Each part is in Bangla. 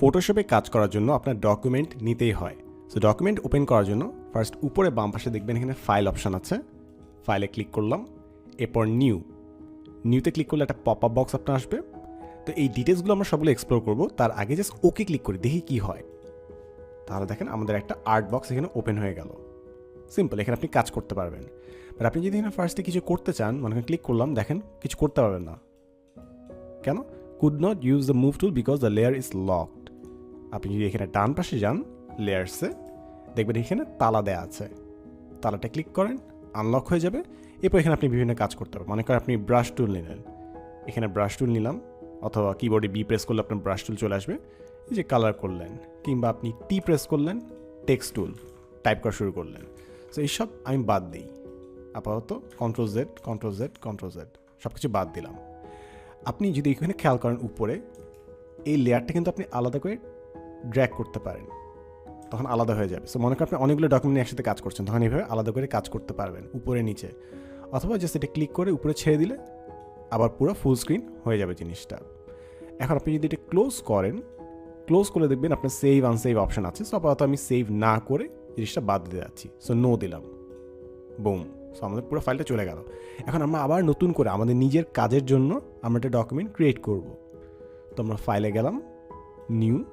ফটোশপে কাজ করার জন্য আপনার ডকুমেন্ট নিতেই হয়। সো ডকুমেন্ট ওপেন করার জন্য ফার্স্ট উপরে বাম পাশে দেখবেন এখানে ফাইল অপশান আছে। ফাইলে ক্লিক করলাম। এরপর নিউ নিউতে ক্লিক করলে একটা পপ আপ বক্স আপনার আসবে। তো এই ডিটেলসগুলো আমরা সবগুলো এক্সপ্লোর করব। তার আগে জাস্ট ওকে ক্লিক করি, দেখি কি হয়। তাহলে দেখেন আমাদের একটা আর্ট বক্স এখানে ওপেন হয়ে গেল। সিম্পল এখানে আপনি কাজ করতে পারবেন। বাট আপনি যদি এখানে ফার্স্টে কিছু করতে চান মানে ক্লিক করলাম, দেখেন কিছু করতে পারবেন না। কেন? Could not use the move tool because the layer is locked আপনি যদি এখানে ডান পাশে যান লেয়ার্সে দেখবেন এখানে তালা দেয়া আছে। তালাটা ক্লিক করেন আনলক হয়ে যাবে। এরপর এখানে আপনি বিভিন্ন কাজ করতে পারবেন। মনে করেন আপনি ব্রাশ টুল নিলেন। এখানে ব্রাশ টুল নিলাম, অথবা কিবোর্ডে বি প্রেস করলে আপনার ব্রাশ টুল চলে আসবে। এই যে কালার করলেন, কিংবা আপনি টি প্রেস করলেন টেক্সট টুল টাইপ করা শুরু করলেন। সো এইসব আমি বাদ দিই। আপাতত control Z control Z control Z সব কিছু বাদ দিলাম। আপনি যদি এখানে খেয়াল করেন উপরে, এই লেয়ারটা কিন্তু আপনি আলাদা করে ড্র্যাগ করতে পারেন, তখন আলাদা হয়ে যাবে। সো মনে করেন আপনি অনেকগুলো ডকুমেন্ট একসাথে কাজ করছেন, তখন এইভাবে আলাদা করে কাজ করতে পারবেন, উপরে, নিচে। অথবা জাস্ট এটা ক্লিক করে উপরে ছেড়ে দিলে আবার পুরো ফুল স্ক্রিন হয়ে যাবে জিনিসটা। এখন আপনি যদি এটা ক্লোজ করেন ক্লোজ করে দেখবেন আপনার সেভ আনসেভ অপশন আছে। সো আপাতত আমি সেভ না করে জিনিসটা বাদ দিতে যাচ্ছি। সো নো দিলাম। বুম সো আমাদের পুরো ফাইলটা চলে গেল। এখন আমরা আবার নতুন করে আমাদের নিজের কাজের জন্য আমরা একটা ডকুমেন্ট ক্রিয়েট করব। তো আমরা ফাইলে গেলাম নিউ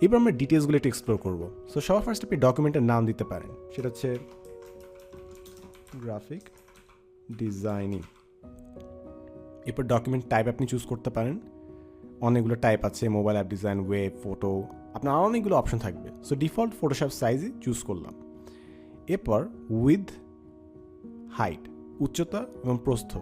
এবার আমরা ডিটেলসগুলো একটু এক্সপ্লোর করব। সো সবার ফার্স্ট আপনি ডকুমেন্টের নাম দিতে পারেন। সেটা হচ্ছে গ্রাফিক ডিজাইনিং এরপর ডকুমেন্ট টাইপ আপনি চুজ করতে পারেন। অনেকগুলো টাইপ আছে mobile app design web photo আপনার আরও অনেকগুলো অপশন থাকবে। সো ডিফল্ট ফটোশপ সাইজই চুজ করলাম। এরপর উইথ হাইট উচ্চতা এবং প্রস্থ,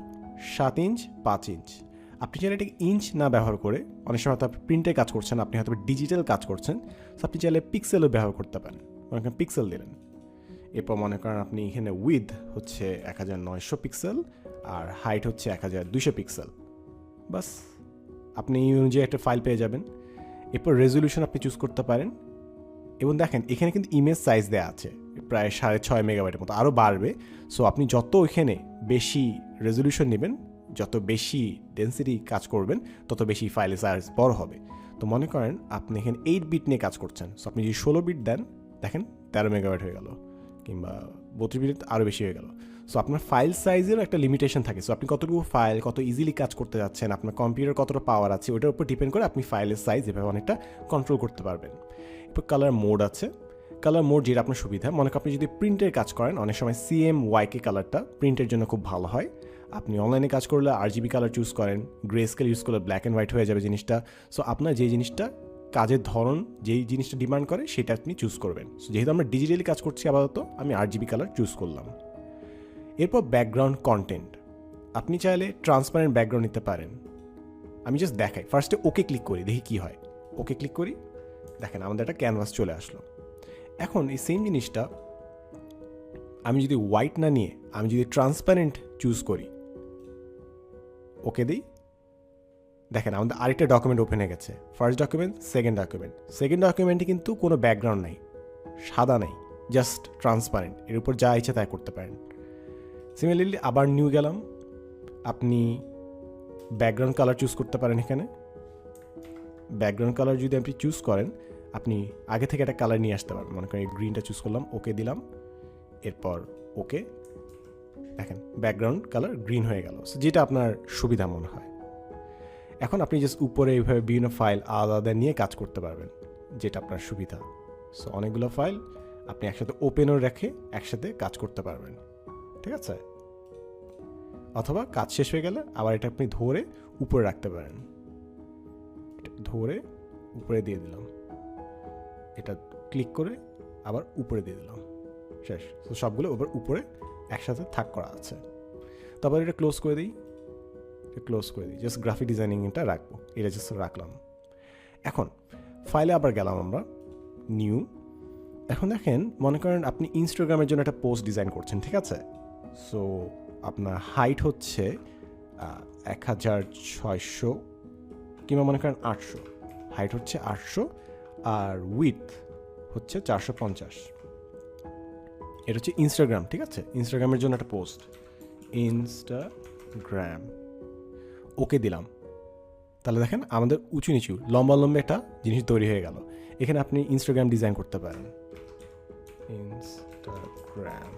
সাত ইঞ্চ পাঁচ ইঞ্চ আপনি চাইলে এটাকে ইঞ্চ না ব্যবহার করে, অনেক সময় হয়তো আপনি প্রিন্টে কাজ করছেন, আপনি হয়তো ডিজিটাল কাজ করছেন সো আপনি চাইলে পিক্সেলও ব্যবহার করতে পারেন। মনে করেন পিক্সেল দিলেন। এরপর মনে করেন আপনি এখানে উইথ হচ্ছে এক হাজার নয়শো পিক্সেল আর হাইট হচ্ছে এক হাজার দুশো পিক্সেল বাস, আপনি এই অনুযায়ী একটা ফাইল পেয়ে যাবেন। এরপর রেজলিউশন আপনি চুজ করতে পারেন। এবং দেখেন, এখানে কিন্তু ইমেজ সাইজ দেওয়া আছে, প্রায় সাড়ে ছয় মেগাবাইটের মতো আরও বাড়বে। সো আপনি যত এখানে বেশি রেজলিউশন নেবেন যত বেশি ডেন্সিটি কাজ করবেন, তত বেশি ফাইলের সাইজ বড় হবে। তো মনে করেন আপনি এখানে এইট বিট নিয়ে কাজ করছেন। সো আপনি যদি ষোলো বিট দেন, দেখেন তেরো মেগাবাইট হয়ে গেল, কিংবা বত্রিশ বিট আরও বেশি হয়ে গেল। সো আপনার ফাইল সাইজেরও একটা লিমিটেশন থাকে। সো আপনি কতটুকু ফাইল কত ইজিলি কাজ করতে যাচ্ছেন, আপনার কম্পিউটার কতটা পাওয়ার আছে, ওটার উপর ডিপেন্ড করে আপনি ফাইলের সাইজ এভাবে অনেকটা কন্ট্রোল করতে পারবেন। এরপর কালার মোড আছে। কালার মোড যেটা আপনার সুবিধা, মনে করেন আপনি যদি প্রিন্টের কাজ করেন, অনেক সময় সিএম ওয়াইকে কালারটা প্রিন্টের জন্য খুব ভালো হয়। আপনি অনলাইনে কাজ করলে আর জিবি কালার চুজ করেন গ্রে স্কেল ইউজ করলে ব্ল্যাক অ্যান্ড হোয়াইট হয়ে যাবে জিনিসটা। সো আপনার যে জিনিসটা কাজের ধরন, যেই জিনিসটা ডিমান্ড করে, সেটা আপনি চুজ করবেন। সো যেহেতু আমরা ডিজিটালি কাজ করছি আপাতত, আমি আর জিবি কালার চুজ করলাম। এরপর ব্যাকগ্রাউন্ড কন্টেন্ট আপনি চাইলে ট্রান্সপারেন্ট ব্যাকগ্রাউন্ড নিতে পারেন। আমি জাস্ট দেখাই। ফার্স্টে ওকে ক্লিক করি, দেখি কী হয়। ওকে ক্লিক করি, দেখেন আমাদের একটা ক্যানভাস চলে আসলো। এখন এই সেম জিনিসটা আমি যদি হোয়াইট না নিয়ে, আমি যদি ট্রান্সপারেন্ট চুজ করি ওকে দিই। দেখেন, আমাদের আরেকটা ডকুমেন্ট ওপেন হয়ে গেছে। First document second document second ডকুমেন্টে কিন্তু কোনো ব্যাকগ্রাউন্ড নাই, সাদা নেই জাস্ট ট্রান্সপারেন্ট এর উপর যা ইচ্ছা তাই করতে পারেন। সিমিলারলি আবার নিউ গেলাম। আপনি ব্যাকগ্রাউন্ড কালার চুজ করতে পারেন এখানে। ব্যাকগ্রাউন্ড কালার যদি আপনি চুজ করেন, আপনি আগে থেকে একটা কালার নিয়ে আসতে পারবেন মনে করেন গ্রিনটা চুজ করলাম ওকে দিলাম। এরপর ওকে দেখেন ব্যাকগ্রাউন্ড কালার গ্রিন হয়ে গেল। যেটা আপনার সুবিধা মনে হয়। এখন আপনি জাস্ট উপরে এইভাবে বিভিন্ন ফাইল আলাদা আলাদা নিয়ে কাজ করতে পারবেন, যেটা আপনার সুবিধা। সো অনেকগুলো ফাইল আপনি একসাথে ওপেনও রেখে একসাথে কাজ করতে পারবেন। ঠিক আছে? অথবা কাজ শেষ হয়ে গেলে আবার এটা আপনি ধরে উপরে রাখতে পারেন। ধরে উপরে দিয়ে দিলাম। এটা ক্লিক করে আবার উপরে দিয়ে দিলাম। শেষ। তো সবগুলো ওপর উপরে একসাথে থাক করা আছে। তারপর এটা ক্লোজ করে দিই। ক্লোজ করে দিই। জাস্ট গ্রাফিক ডিজাইনিংটা রাখব। এটা জাস্ট রাখলাম। এখন ফাইলে আবার গেলাম আমরা। নিউ এখন দেখেন, মনে করেন আপনি ইনস্টাগ্রামের জন্য একটা পোস্ট ডিজাইন করছেন, ঠিক আছে? সো আপনার হাইট হচ্ছে এক হাজার ছয়শো কিংবা মনে করেন আটশো। হাইট হচ্ছে আটশো আর উইথ হচ্ছে চারশো পঞ্চাশ। এটা হচ্ছে ইনস্টাগ্রাম ঠিক আছে? ইনস্টাগ্রামের জন্য একটা পোস্ট ইনস্টাগ্রাম ওকে দিলাম। তাহলে দেখেন আমাদের উঁচু নিচু, লম্বা লম্বা একটা জিনিস তৈরি হয়ে গেল। এখানে আপনি ইনস্টাগ্রাম ডিজাইন করতে পারেন। ইনস্টাগ্রাম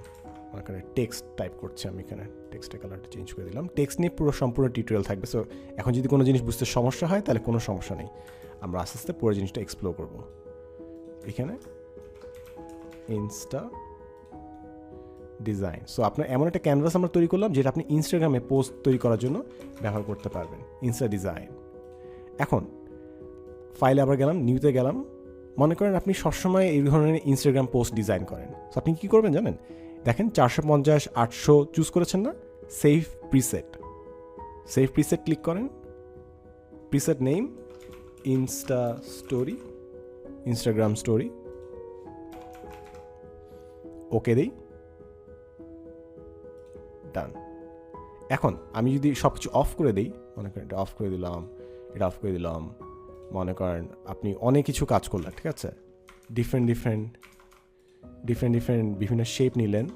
এখানে টেক্সট টাইপ করছি আমি এখানে। টেক্সটের কালারটা চেঞ্জ করে দিলাম। টেক্সট নিয়ে পুরো সম্পূর্ণ টিউটোরিয়াল থাকবে। সো এখন যদি কোনো জিনিস বুঝতে সমস্যা হয়, তাহলে কোনো সমস্যা নেই। আমরা আস্তে আস্তে পুরো জিনিসটা এক্সপ্লোর করব। এখানে ইনস্টা ডিজাইন সো আপনার এমন একটা ক্যানভাস আমরা তৈরি করলাম যেটা আপনি ইনস্টাগ্রামে পোস্ট তৈরি করার জন্য ব্যবহার করতে পারবেন। ইনস্টা ডিজাইন এখন ফাইলে আবার গেলাম নিউতে গেলাম। মনে করেন আপনি সবসময় এই ধরনের ইনস্টাগ্রাম পোস্ট ডিজাইন করেন। সো আপনি কী করবেন জানেন? দেখেন চারশো পঞ্চাশ, আটশো চুজ করেছেন না? Save preset save preset click করেন। Preset name insta story Instagram story okay দিই। ডান এখন আমি যদি সব কিছু অফ করে দিই, মনে করেন এটা অফ করে দিলাম, এটা অফ করে দিলাম, মনে করেন আপনি অনেক কিছু কাজ করলেন, ঠিক আছে? ডিফারেন্ট ডিফারেন্ট ডিফারেন্ট ডিফারেন্ট বিভিন্ন শেপ নিলেন।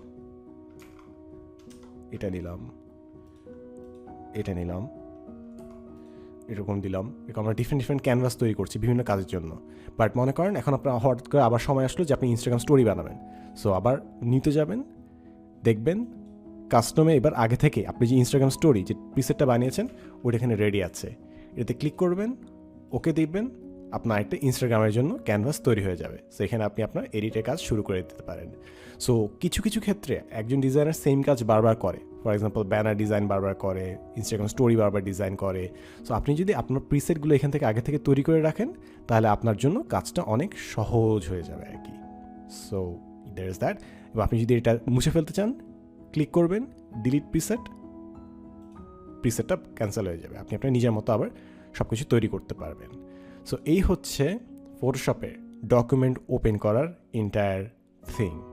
এটা নিলাম এটা নিলাম, এরকম দিলাম। এরকম আমরা ডিফারেন্ট ডিফারেন্ট ক্যানভাস তৈরি করছি বিভিন্ন কাজের জন্য। বাট মনে করেন এখন আপনার হঠাৎ করে আবার সময় আসলো যে আপনি ইনস্টাগ্রাম স্টোরি বানাবেন। সো আবার নিতে যাবেন, দেখবেন কাস্টমে এবার আগে থেকে আপনি যে ইনস্টাগ্রাম স্টোরি যে প্রিসেটটা বানিয়েছেন, ওটা এখানে রেডি আছে। এটাতে ক্লিক করবেন ওকে দেখবেন, আপনার একটা ইনস্টাগ্রামের জন্য ক্যানভাস তৈরি হয়ে যাবে। সেখানে আপনি আপনার এডিটের কাজ শুরু করে দিতে পারেন। সো কিছু কিছু ক্ষেত্রে একজন ডিজাইনার সেম কাজ বারবার করে। ফর এক্সাম্পল ব্যানার ডিজাইন বারবার করে ইনস্টাগ্রাম স্টোরি বারবার ডিজাইন করে। সো আপনি যদি আপনার প্রিসেটগুলো এখান থেকে আগে থেকে তৈরি করে রাখেন, তাহলে আপনার জন্য কাজটা অনেক সহজ হয়ে যাবে আর কি। সো দ্যার ইজ দ্যাট আপনি যদি এটা মুছে ফেলতে চান ক্লিক করবেন ডিলিট প্রিসেট প্রিসেটটা ক্যান্সেল হয়ে যাবে। আপনি আপনার নিজের মতো আবার সব কিছু তৈরি করতে পারবেন। সো এই হচ্ছে ফটোশপে ডকুমেন্ট ওপেন করার এন্টায়ার থিং